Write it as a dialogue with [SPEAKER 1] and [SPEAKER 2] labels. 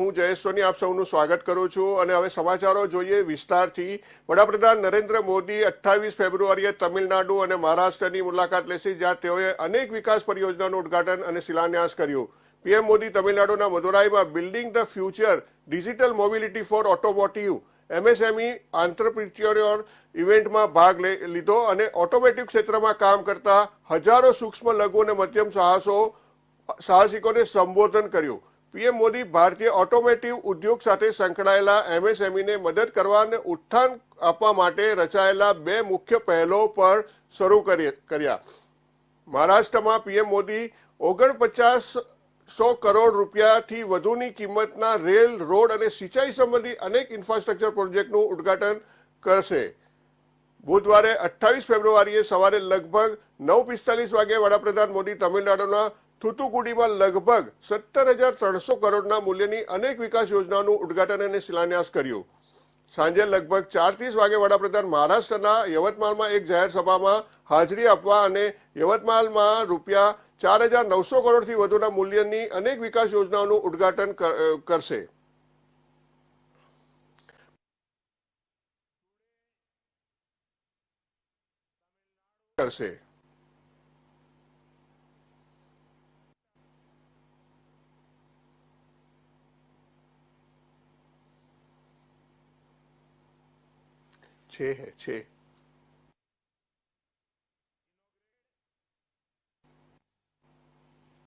[SPEAKER 1] હું જયેશ સોની આપ સૌનું સ્વાગત કરું છું અને હવે સમાચારો જોઈએ વિસ્તારથી. વડાપ્રધાન નરેન્દ્ર મોદી અઠ્ઠાવીસ ફેબ્રુઆરીએ તમિલનાડુ અને મહારાષ્ટ્રની મુલાકાત લેશે, જ્યાં તેઓએ અનેક વિકાસ પરિયોજનાનું ઉદ્ઘાટન અને શિલાન્યાસ કર્યું. પીએમ મોદી તમિલનાડુના મદુરાઈમાં building the future digital mobility for automotive MSME entrepreneur ઇવેન્ટમાં ભાગ લીધો અને ઓટોમેટિક ક્ષેત્રમાં કામ કરતા હજારો સૂક્ષ્મ લઘુ અને મધ્યમ સાહસો, સાહસિકોને સંબોધન કર્યું. પીએમ મોદી ભારતીય ઓટોમેટિવ ઉદ્યોગ સાથે સંકળાયેલા એમએસએમઈને મદદ કરવા અને ઉત્થાન આપવા માટે રચાયેલા બે મુખ્ય પહેલો પર શરૂ કરી- કર્યા. મહારાષ્ટ્રમાં પીએમ મોદી ઓગણપચાસ સો કરોડ રૂપિયાથી વધુની કિંમતના રેલ, રોડ અને સિંચાઈ સંબંધી અનેક ઇન્ફ્રાસ્ટ્રક્ચર પ્રોજેક્ટનું ઉદ્ઘાટન કરશે. બુધવારે અઠ્ઠાવીસ ફેબ્રુઆરીએ સવારે લગભગ નવ પિસ્તાલીસ વાગે વડાપ્રધાન મોદી તમિલનાડુના થુતુકુડીમાં લગભગ સત્તર હજાર ત્રણસો કરોડના મૂલ્યની અનેક વિકાસ યોજનાઓનું ઉદ્ઘાટન અને શિલાન્યાસ કર્યું. સાંજે લગભગ ચાર ત્રીસ વાગે વડાપ્રધાન મહારાષ્ટ્રના યવતમાલમાં એક જાહેર સભામાં હાજરી આપવા અને યવતમાલમાં રૂપિયા ચાર હજાર નવસો કરોડથી વધુના મૂલ્યની અનેક વિકાસ યોજનાઓનું ઉદ્ઘાટન કરશે. કરશે. છે છે.